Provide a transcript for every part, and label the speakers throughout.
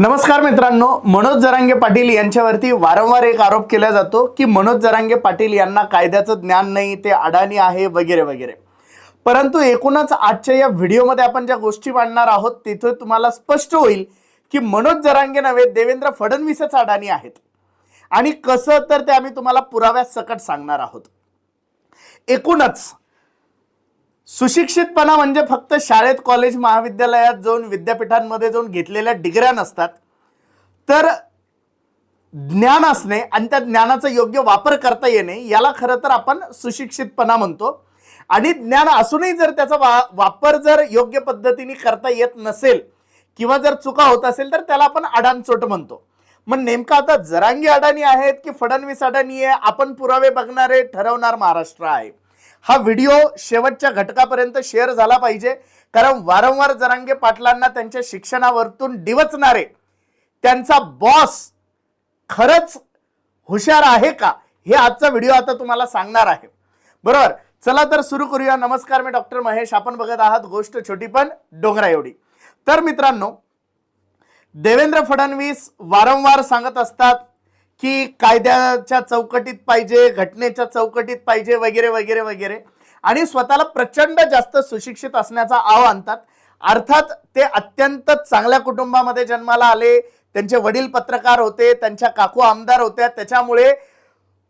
Speaker 1: नमस्कार मित्रांनो मनोज जरांगे पाटील यांच्यावरती वारंवार एक आरोप केला जातो की मनोज जरांगे पाटील यांना कायद्याचं ज्ञान नाही ते अडाणी आहे वगैरे वगैरे. परंतु एकूणच आजच्या या व्हिडिओमध्ये आपण ज्या गोष्टी मांडणार आहोत तिथे तुम्हाला स्पष्ट होईल की मनोज जरांगे नव्हे देवेंद्र फडणवीसच अडाणी आहेत. आणि कसं तर ते आम्ही तुम्हाला पुराव्यास सकट सांगणार आहोत. एकूणच सुशिक्षितपणा म्हणजे फक्त शाळेत कॉलेज महाविद्यालयात जाऊन विद्यापीठांमध्ये जाऊन घेतलेल्या डिग्र्या नसतात. तर ज्ञान असणे आणि त्या ज्ञानाचा योग्य वापर करता येणे याला खरं तर आपण सुशिक्षितपणा म्हणतो. आणि ज्ञान असूनही जर त्याचा वा वापर जर योग्य पद्धतीने करता येत नसेल किंवा जर चुका होत असेल तर त्याला आपण अडाणचोट म्हणतो. मग नेमका आता जरांगी अडाणी आहेत की फडणवीस अडाणी आहे आपण पुरावे बघणारे ठरवणार महाराष्ट्र आहे. हा व्हिडिओ शेवटच्या घटकापर्यंत शेअर झाला पाहिजे. कारण वारंवार जरांगे पाटलांना त्यांच्या शिक्षणावरतून डिवचणारे त्यांचा बॉस खरंच हुशार आहे का? हे आजचा व्हिडिओ आता तुम्हाला सांगणार आहे. बरोबर? चला तर सुरू करूया. नमस्कार मी डॉक्टर महेश. आपण बघत आहात गोष्ट छोटी पण डोंगरा एवढी. तर मित्रांनो देवेंद्र फडणवीस वारंवार सांगत असतात की कायद्याच्या चौकटीत पाहिजे घटनेच्या चौकटीत पाहिजे वगैरे वगैरे वगैरे. आणि स्वतःला प्रचंड जास्त सुशिक्षित असण्याचा आव आणतात. अर्थात ते अत्यंत चांगल्या कुटुंबामध्ये जन्माला आले. त्यांचे वडील पत्रकार होते त्यांच्या काकू आमदार होत्या. त्याच्यामुळे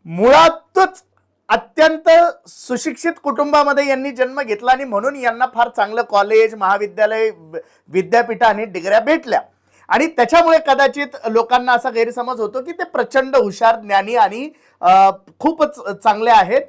Speaker 1: मुळातच अत्यंत सुशिक्षित कुटुंबामध्ये यांनी जन्म घेतला आणि म्हणून यांना फार चांगलं कॉलेज महाविद्यालय विद्यापीठ आणि डिग्र्या भेटल्या. आणि त्याच्यामुळे कदाचित लोकांना असा गैरसमज होतो की ते प्रचंड हुशार ज्ञानी आणि खूपच चांगले आहेत.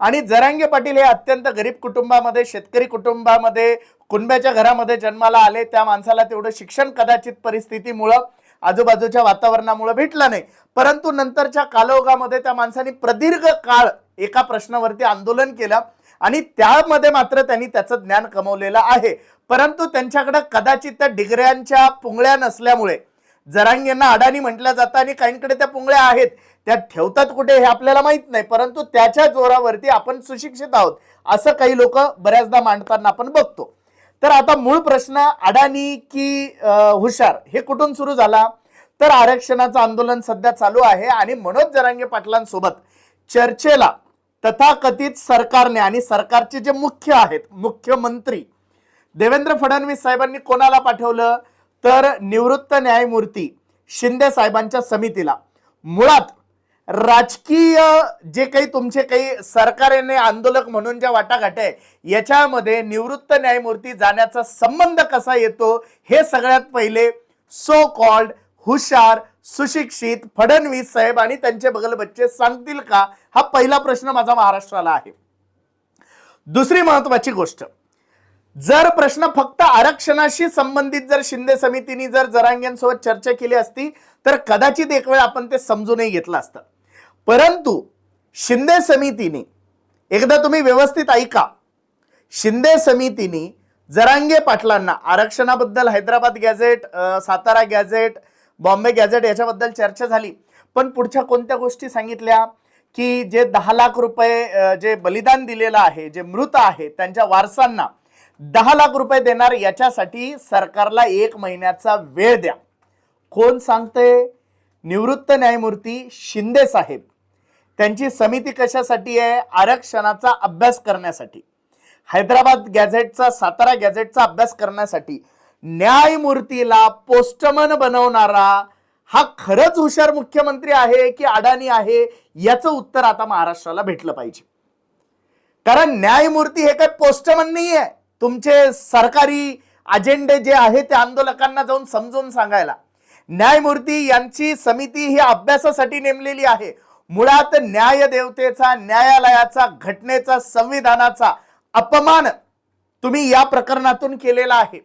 Speaker 1: आणि जरांगे पाटील हे अत्यंत गरीब कुटुंबामध्ये शेतकरी कुटुंबामध्ये कुणब्याच्या घरामध्ये जन्माला आले. त्या माणसाला तेवढं शिक्षण कदाचित परिस्थितीमुळं आजूबाजूच्या वातावरणामुळे भेटलं नाही. परंतु नंतरच्या कालोगामध्ये त्या माणसाने प्रदीर्घ काळ एका प्रश्नावरती आंदोलन केलं. आणि त्यामध्ये मात्र त्यांनी त्याचं ज्ञान कमवलेलं आहे. परंतु त्यांच्याकडे कदाचित त्या डिग्र्यांच्या पुंगळ्या नसल्यामुळे जरांगेंना अडाणी म्हटलं जातं आणि काहींकडे त्या पुंगळ्या आहेत. त्या ठेवतात कुठे हे आपल्याला माहीत नाही परंतु त्याच्या जोरावरती आपण सुशिक्षित आहोत असं काही लोक बऱ्याचदा मांडताना आपण बघतो. तर आता मूळ प्रश्न अडाणी की हुशार हे कुठून सुरू झाला? तर आरक्षणाचं आंदोलन सध्या चालू आहे आणि मनोज जरांगे पाटलांसोबत चर्चेला तथाकथित सरकारने आणि सरकारचे जे मुख्य आहेत मुख्यमंत्री देवेंद्र फडणवीस साहेबांनी कोणाला पाठवलं? तर निवृत्त न्यायमूर्ती शिंदे साहेबांच्या समितीला. मुळात राजकीय जे काही तुमचे काही सरकारने आंदोलक म्हणून ज्या वाटाघाट आहे याच्यामध्ये निवृत्त न्यायमूर्ती जाण्याचा संबंध कसा येतो? हे सगळ्यात पहिले सो कॉल्ड हुशार सुशिक्षित फडणवीस साहेब आणि त्यांचे बगल बच्चे सांगतील का? हा पहिला प्रश्न माझा महाराष्ट्राला आहे. दुसरी महत्वाची गोष्ट. जर प्रश्न फक्त आरक्षणाशी संबंधित जर शिंदे समितीने जर जरांग्यांसोबत चर्चा केली असती तर कदाचित एक वेळ आपण ते समजूनही घेतलं असतं. परंतु शिंदे समितीने एकदा तुम्ही व्यवस्थित ऐका. शिंदे समितीने जरांगे पाटलांना आरक्षणाबद्दल Hyderabad gazette Satara gazette Bombay gazette याच्याबद्दल चर्चा झाली. पण पुढच्या कोणत्या गोष्टी सांगितल्या? की जे दहा लाख रुपये जे बलिदान दिलेलं आहे जे मृत आहे त्यांच्या वारसांना दहा लाख रुपये देणार याच्यासाठी सरकारला एक महिन्याचा वेळ द्या. कोण सांगते? निवृत्त न्यायमूर्ती शिंदे साहेब. त्यांची समिती कशासाठी आहे? आरक्षणाचा अभ्यास करण्यासाठी. हैदराबाद गॅझेटचा सातारा गॅझेटचा अभ्यास करण्यासाठी. न्यायमूर्तीला पोस्टमन बनवणारा हा खरंच हुशार मुख्यमंत्री आहे की अडाणी आहे याचं उत्तर आता महाराष्ट्राला भेटलं पाहिजे. कारण न्यायमूर्ती हे काय पोस्टमन नाही आहे तुमचे सरकारी अजेंडे जे आहे ते आंदोलकांना जाऊन समजून सांगायला. न्यायमूर्ती यांची समिती ही अभ्यासासाठी नेमलेली आहे. मुळात न्याय देवतेचा न्यायालयाचा घटनेचा संविधानाचा अपमान तुम्ही या प्रकरणातून केलेला आहे.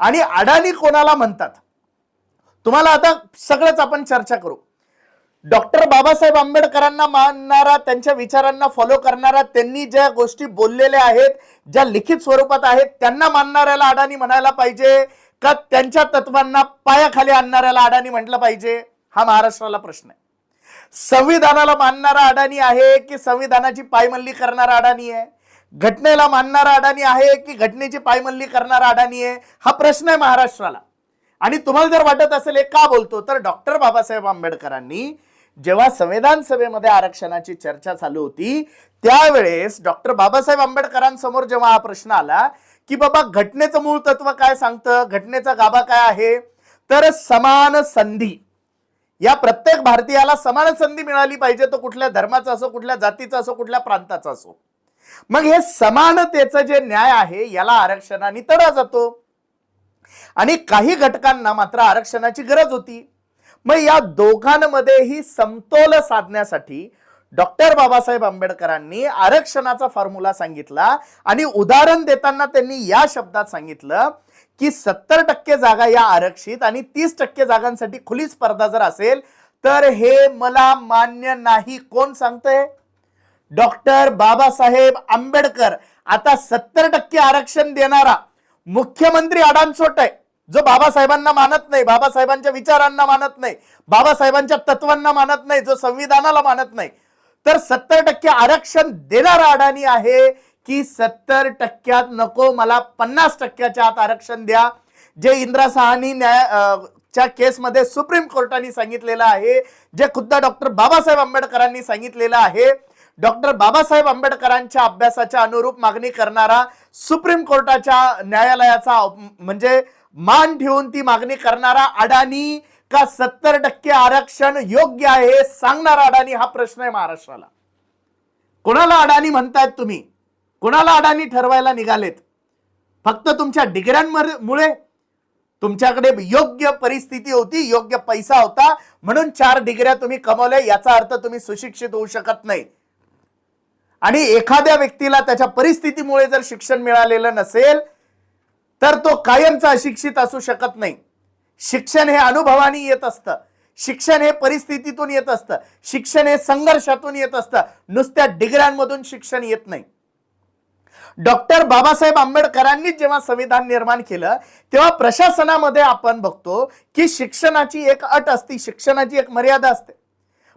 Speaker 1: आणि अडाणी कोणाला म्हणतात? तुम्हाला आता सगळंच आपण चर्चा करू. डॉक्टर बाबासाहेब आंबेडकरांना मानणारा त्यांच्या विचारांना फॉलो करणारा त्यांनी ज्या गोष्टी बोललेल्या आहेत ज्या लिखित स्वरूपात आहेत त्यांना मानणाऱ्याला अडाणी म्हणायला पाहिजे का त्यांच्या तत्वांना पायाखाली आणणाऱ्याला अडाणी म्हटलं पाहिजे? हा महाराष्ट्राला प्रश्न आहे. संविधानाला मानणारा अडाणी आहे की संविधानाची पायमल्ली करणारा अडाणी आहे? घटनेला मानणारा अडाणी आहे की घटनेची पायमल्ली करणारा अडाणी आहे? हा प्रश्न आहे महाराष्ट्राला. आणि तुम्हाला जर वाटत असेल हे का बोलतो तर डॉक्टर बाबासाहेब आंबेडकरांनी जेव्हा संविधान सभेमध्ये आरक्षणाची चर्चा चालू होती त्यावेळेस डॉक्टर बाबासाहेब आंबेडकरांसमोर जेव्हा हा प्रश्न आला की बाबा घटनेचं मूळ तत्व काय सांगतं घटनेचा गाभा काय आहे तर समान संधी. या प्रत्येक भारतीयाला समान संधी मिळाली पाहिजे तो कुठल्या धर्माचा असो कुठल्या जातीचा असो कुठल्या प्रांताचा असो. मग हे समानतेचं जे न्याय आहे याला आरक्षणाने तडा जातो. आणि काही घटकांना मात्र आरक्षणाची गरज होती. मग या दोघांमध्येही समतोल साधण्यासाठी डॉक्टर बाबासाहेब आंबेडकरांनी आरक्षणाचा फॉर्म्युला सांगितला आणि उदाहरण देताना त्यांनी या शब्दात सांगितलं की सत्तर टक्के जागा या आरक्षित आणि तीस टक्के जागांसाठी खुली स्पर्धा जर असेल तर हे मला मान्य नाही. कोण सांगतंय? डॉक्टर बाबासाहेब आंबेडकर. आता सत्तर टक्के आरक्षण देणारा मुख्यमंत्री अडानसोट आहे जो बाबासाहेबांना मानत नाही बाबासाहेबांच्या विचारांना मानत नाही बाबासाहेबांच्या तत्वांना मानत नाही जो संविधानाला मानत नाही. तर सत्तर टक्के आरक्षण देणारा अडाणी आहे की सत्तर टक्क्यात नको मला पन्नास टक्क्याच्या आत आरक्षण द्या. जे इंदिरा साहानी न्याय च्या केसमध्ये सुप्रीम कोर्टाने सांगितलेलं आहे जे खुद्द डॉक्टर बाबासाहेब आंबेडकरांनी सांगितलेलं आहे डॉक्टर बाबासाहेब आंबेडकरांच्या अभ्यासाच्या अनुरूप मागणी करणारा सुप्रीम कोर्टाच्या न्यायालयाचा म्हणजे मान ठेवून ती मागणी करणारा अडाणी का सत्तर टक्के आरक्षण योग्य आहे हे सांगणारा अडाणी हा प्रश्न आहे महाराष्ट्राला. कोणाला अडाणी म्हणतायत तुम्ही? कोणाला अडाणी ठरवायला निघालेत? फक्त तुमच्या डिग्र्यांमुळे? तुमच्याकडे योग्य परिस्थिती होती योग्य पैसा होता म्हणून चार डिग्र्या तुम्ही कमवल्या याचा अर्थ तुम्ही सुशिक्षित होऊ शकत नाही. आणि एखाद्या व्यक्तीला त्याच्या परिस्थितीमुळे जर शिक्षण मिळालेलं नसेल तर तो कायमचा अशिक्षित असू शकत नाही. शिक्षण हे अनुभवाने येत असतं. शिक्षण हे परिस्थितीतून येत असतं. शिक्षण हे संघर्षातून येत असतं. नुसत्या डिग्र्यांमधून शिक्षण येत नाही. डॉक्टर बाबासाहेब आंबेडकरांनी जेव्हा संविधान निर्माण केलं तेव्हा प्रशासनामध्ये आपण बघतो की शिक्षणाची एक अट असते शिक्षणाची एक मर्यादा असते.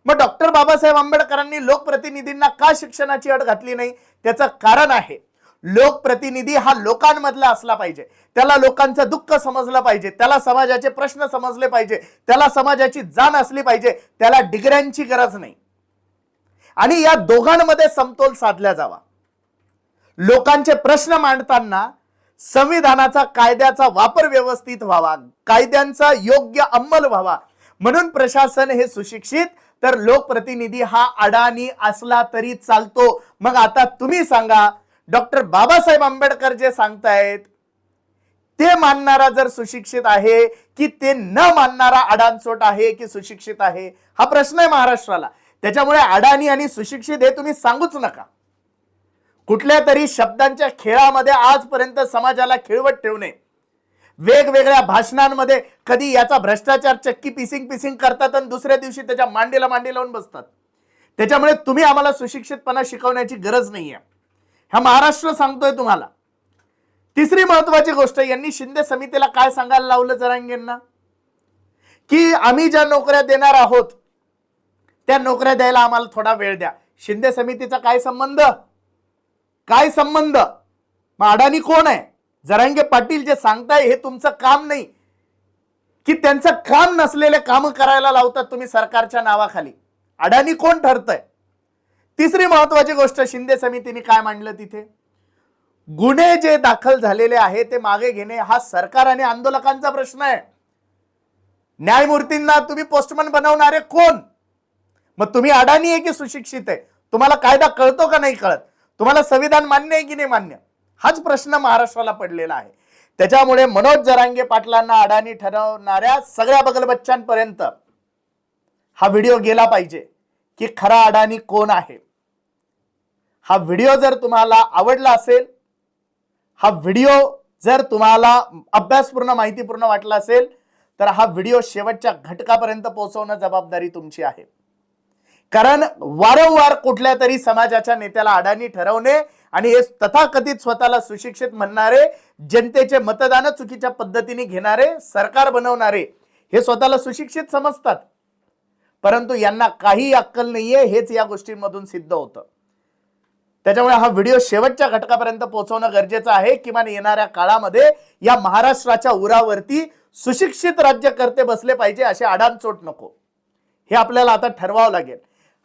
Speaker 1: मग डॉक्टर बाबासाहेब आंबेडकरांनी लोकप्रतिनिधींना का शिक्षणाची अट घातली नाही? त्याचं कारण आहे. लोकप्रतिनिधी हा लोकांमधला असला पाहिजे. त्याला लोकांचं दुःख समजलं पाहिजे. त्याला समाजाचे प्रश्न समजले पाहिजे. त्याला समाजाची जाण असली पाहिजे. त्याला डिग्र्यांची गरज नाही. आणि या दोघांमध्ये समतोल साधला जावा. लोकांचे प्रश्न मांडताना संविधानाचा कायद्याचा वापर व्यवस्थित व्हावा. कायद्यांचा योग्य अंमल व्हावा. म्हणून प्रशासन हे सुशिक्षित तर लोकप्रतिनिधी हा अडाणी असला तरी चालतो. मग आता तुम्ही सांगा डॉक्टर बाबासाहेब आंबेडकर जे सांगतायत ते मानणारा जर सुशिक्षित आहे की ते न मानणारा अडाणचोट आहे की सुशिक्षित आहे? हा प्रश्न आहे महाराष्ट्राला. त्याच्यामुळे अडाणी आणि सुशिक्षित हे तुम्ही सांगूच नका. कुठल्या तरी शब्दांच्या खेळामध्ये आजपर्यंत समाजाला खिळवत ठेवणे वेगवेगळ्या भाषणांमध्ये कधी याचा भ्रष्टाचार चक्की पिसिंग पिसिंग करतात आणि दुसऱ्या दिवशी त्याच्या मांडीला मांडी लावून बसतात. त्याच्यामुळे तुम्ही आम्हाला सुशिक्षितपणा शिकवण्याची गरज नाहीये. हा महाराष्ट्र सांगतोय तुम्हाला. तिसरी महत्वाची गोष्ट यांनी शिंदे समितीला काय सांगायला लावलं जरांगेंना? की आम्ही ज्या नोकऱ्या देणार आहोत त्या नोकऱ्या द्यायला आम्हाला थोडा वेळ द्या. शिंदे समितीचा काय संबंध? काय संबंध? मग अडाणी कोण आहे? जरांगे पाटील जे सांगताय हे तुमचं काम नाही. की त्यांचं काम नसलेले काम करायला लावतात तुम्ही सरकारच्या नावाखाली. अडाणी कोण ठरतंय? तिसरी महत्वाची गोष्ट शिंदे समितीने काय मांडलं तिथे? गुन्हे जे दाखल झालेले आहे ते मागे घेणे हा सरकार आणि आंदोलकांचा प्रश्न आहे. न्यायमूर्तींना तुम्ही पोस्टमन बनवणारे कोण? मग तुम्ही अडाणी आहे की सुशिक्षित आहे? तुम्हाला कायदा कळतो का नाही कळत? तुम्हाला संविधान मान्य आहे की नाही मान्य? हाच प्रश्न महाराष्ट्राला पडलेला आहे. त्याच्यामुळे मनोज जरांगे पाटलांना अडाणी ठरवणाऱ्या सगळ्या बगलबच्चांपर्यंत हा व्हिडिओ गेला पाहिजे की खरा अडाणी कोण आहे? हा व्हिडिओ जर तुम्हाला आवडला असेल हा व्हिडिओ जर तुम्हाला अभ्यासपूर्ण माहितीपूर्ण वाटला असेल तर हा व्हिडिओ शेवटच्या घटकापर्यंत पोहोचवणं जबाबदारी तुमची आहे. कारण वारंवार कुठल्या तरी समाजाच्या नेत्याला अडाणी ठरवणे आणि हे तथाकथित स्वतःला सुशिक्षित म्हणणारे जनतेचे मतदान चुकीच्या पद्धतीने घेणारे सरकार बनवणारे हे स्वतःला सुशिक्षित समजतात. परंतु यांना काही अक्कल नाहीये हेच या गोष्टींमधून सिद्ध होतं. त्याच्यामुळे हा व्हिडिओ शेवटच्या घटकापर्यंत पोहोचवणं गरजेचं आहे. किमान येणाऱ्या काळामध्ये या महाराष्ट्राच्या उरावरती सुशिक्षित राज्यकर्ते बसले पाहिजे असे आडानचोट नको. हे आपल्याला आता ठरवावं लागेल.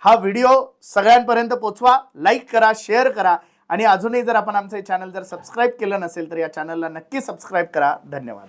Speaker 1: हा व्हिडिओ सगळ्यांपर्यंत पोचवा लाईक करा शेअर करा. आणि अजूनही जर आपण आमचं चॅनल जर सबस्क्राईब केलं नसेल तर या चॅनलला नक्की सबस्क्राईब करा. धन्यवाद.